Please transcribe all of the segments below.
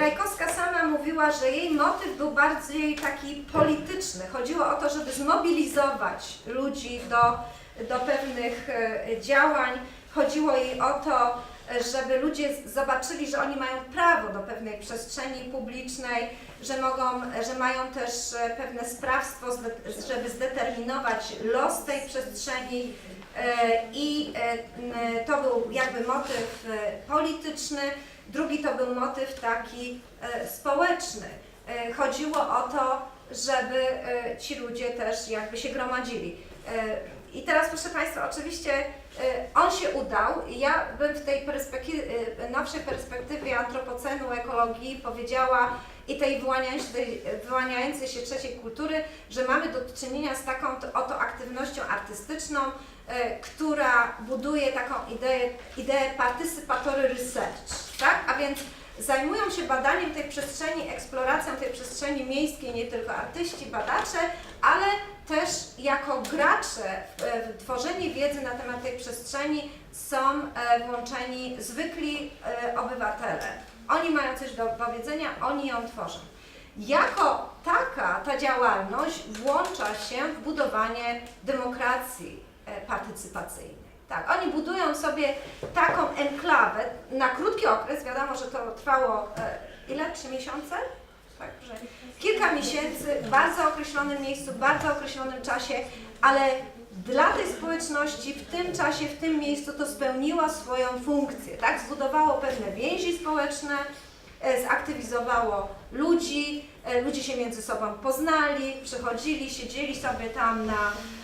Rajkowska sama mówiła, że jej motyw był bardziej taki polityczny. Chodziło o to, żeby zmobilizować ludzi do, do pewnych e, działań. Chodziło jej o to, żeby ludzie zobaczyli, że oni mają prawo do pewnej przestrzeni publicznej, że, mogą, że mają też e, pewne sprawstwo, żeby zdeterminować los tej przestrzeni. E, I e, to był jakby motyw e, polityczny. Drugi to był motyw taki społeczny. Chodziło o to, żeby ci ludzie też jakby się gromadzili. I teraz proszę Państwa, oczywiście on się udał ja bym w tej perspektywie, nowszej perspektywie antropocenu, ekologii powiedziała i tej wyłaniającej, wyłaniającej się trzeciej kultury, że mamy do czynienia z taką oto aktywnością artystyczną, która buduje taką ideę, ideę participatory research, tak? A więc zajmują się badaniem tej przestrzeni, eksploracją tej przestrzeni miejskiej nie tylko artyści, badacze, ale też jako gracze w, w tworzenie wiedzy na temat tej przestrzeni są e, włączeni zwykli e, obywatele. Oni mają coś do powiedzenia, oni ją tworzą. Jako taka ta działalność włącza się w budowanie demokracji e, partycypacyjnej. Tak, oni budują sobie taką enklawę na krótki okres, wiadomo, że to trwało e, ile? Trzy miesiące? Tak, że kilka miesięcy w bardzo określonym miejscu, w bardzo określonym czasie, ale dla tej społeczności w tym czasie, w tym miejscu to spełniło swoją funkcję, tak? Zbudowało pewne więzi społeczne, e, zaktywizowało ludzi, e, ludzie się między sobą poznali, przychodzili, siedzieli sobie tam na, e,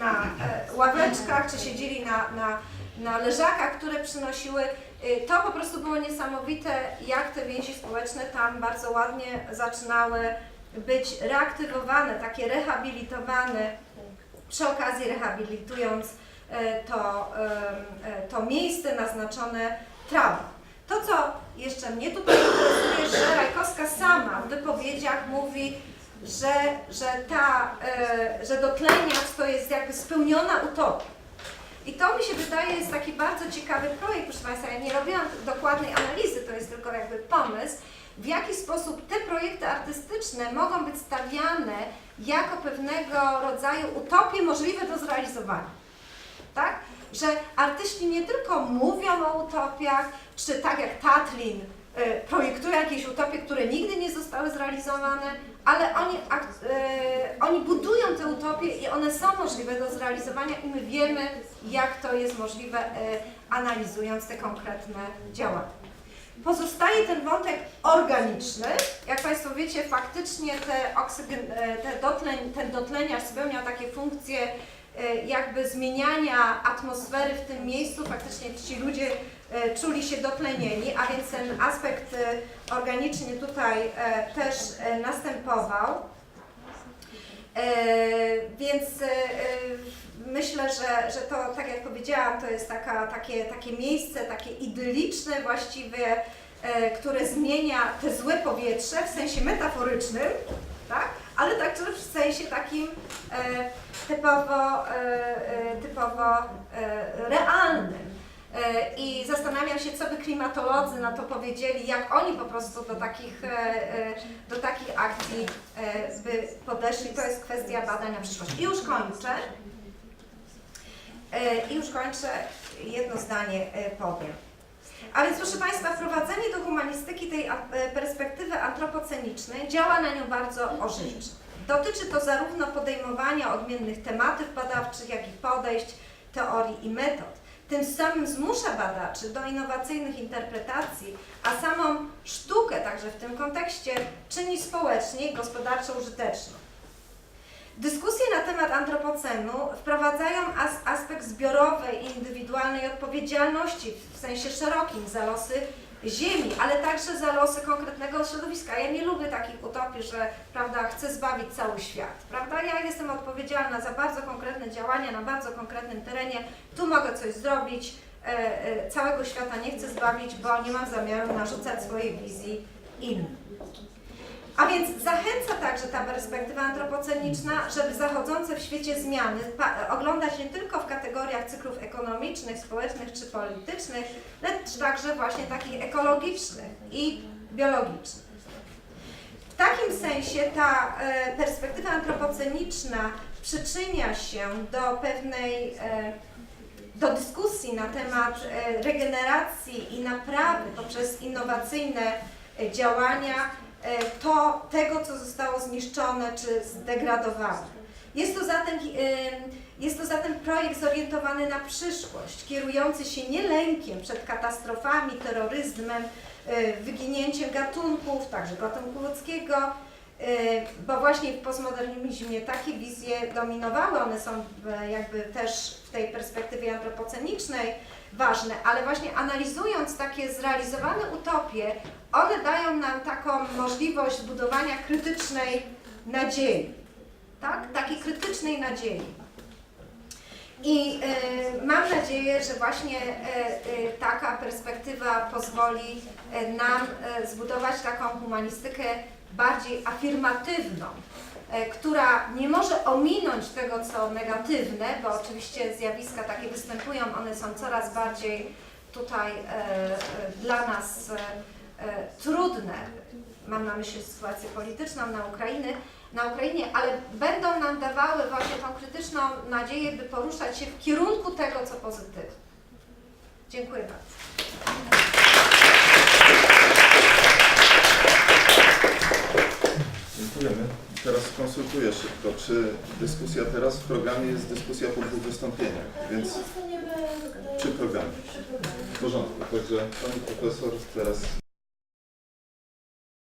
na e, ławeczkach, czy siedzieli na, na, na leżakach, które przynosiły. E, To po prostu było niesamowite, jak te więzi społeczne tam bardzo ładnie zaczynały być reaktywowane, takie rehabilitowane, przy okazji rehabilitując e, to, e, to miejsce naznaczone trawą. To, co jeszcze mnie tutaj interesuje, że Rajkowska sama w wypowiedziach mówi, że, że, ta, e, że dotleniacz to jest jakby spełniona utopia. I to mi się wydaje jest taki bardzo ciekawy projekt, proszę Państwa. Ja nie robiłam dokładnej analizy, to jest tylko jakby pomysł, w jaki sposób te projekty artystyczne mogą być stawiane jako pewnego rodzaju utopie możliwe do zrealizowania. Tak? Że artyści nie tylko mówią o utopiach, czy tak jak Tatlin projektują jakieś utopie, które nigdy nie zostały zrealizowane, ale oni, e, oni budują te utopie i one są możliwe do zrealizowania i my wiemy, jak to jest możliwe, e, analizując te konkretne działania. Pozostaje ten wątek organiczny. Jak Państwo wiecie, faktycznie te oksygen, e, te dotleń, ten dotleniarz spełniał takie funkcje e, jakby zmieniania atmosfery w tym miejscu. Faktycznie ci ludzie e, czuli się dotlenieni, a więc ten aspekt e, organiczny tutaj e, też e, następował. E, Więc e, e, myślę, że, że to, tak jak powiedziałam, to jest taka, takie, takie miejsce, takie idyliczne właściwie, e, które zmienia te złe powietrze w sensie metaforycznym, tak? ale także w sensie takim e, typowo, e, e, typowo e, realnym. I zastanawiam się, co by klimatolodzy na to powiedzieli, jak oni po prostu do takich, do takich akcji by podeszli. To jest kwestia badania przyszłości. I już kończę. I już kończę. Jedno zdanie powiem. A więc proszę Państwa, wprowadzenie do humanistyki tej perspektywy antropocenicznej działa na nią bardzo ożywczo. Dotyczy to zarówno podejmowania odmiennych tematów badawczych, jak i podejść, teorii i metod. Tym samym zmusza badaczy do innowacyjnych interpretacji, a samą sztukę także w tym kontekście czyni społecznie i gospodarczo użyteczną. Dyskusje na temat antropocenu wprowadzają as aspekt zbiorowej i indywidualnej odpowiedzialności w sensie szerokim za losy Ziemi, ale także za losy konkretnego środowiska. Ja nie lubię takich utopii, że prawda, chcę zbawić cały świat. Prawda? Ja jestem odpowiedzialna za bardzo konkretne działania na bardzo konkretnym terenie. Tu mogę coś zrobić. E, e, całego świata nie chcę zbawić, bo nie mam zamiaru narzucać swojej wizji innym. A więc zachęca także ta perspektywa antropoceniczna, żeby zachodzące w świecie zmiany oglądać nie tylko w kategoriach cyklów ekonomicznych, społecznych czy politycznych, lecz także właśnie takich ekologicznych i biologiczny. W takim sensie ta e, perspektywa antropoceniczna przyczynia się do pewnej e, do dyskusji na temat e, regeneracji i naprawy poprzez innowacyjne działania to tego, co zostało zniszczone czy zdegradowane. Jest to zatem, e, jest to zatem projekt zorientowany na przyszłość, kierujący się nie lękiem przed katastrofami, terroryzmem, e, wyginięciem gatunków, także gatunku ludzkiego, e, bo właśnie w postmodernizmie takie wizje dominowały, one są w- jakby też w tej perspektywie antropocenicznej ważne, ale właśnie analizując takie zrealizowane utopie, one dają nam taką możliwość budowania krytycznej nadziei, tak? Takiej krytycznej nadziei. I e, mam nadzieję, że właśnie e, e, taka perspektywa pozwoli e, nam e, zbudować taką humanistykę bardziej afirmatywną, e, która nie może ominąć tego, co negatywne, bo oczywiście zjawiska takie występują, one są coraz bardziej tutaj e, e, dla nas trudne. Mam na myśli sytuację polityczną na Ukrainy, na Ukrainie, ale będą nam dawały właśnie tą krytyczną nadzieję, by poruszać się w kierunku tego, co pozytywne. Dziękuję bardzo. Dziękujemy. Teraz konsultuję szybko, czy dyskusja teraz w programie jest dyskusja po dwóch wystąpieniach, więc Zostaniemy przy programie. przy programie. W porządku, także pani profesor teraz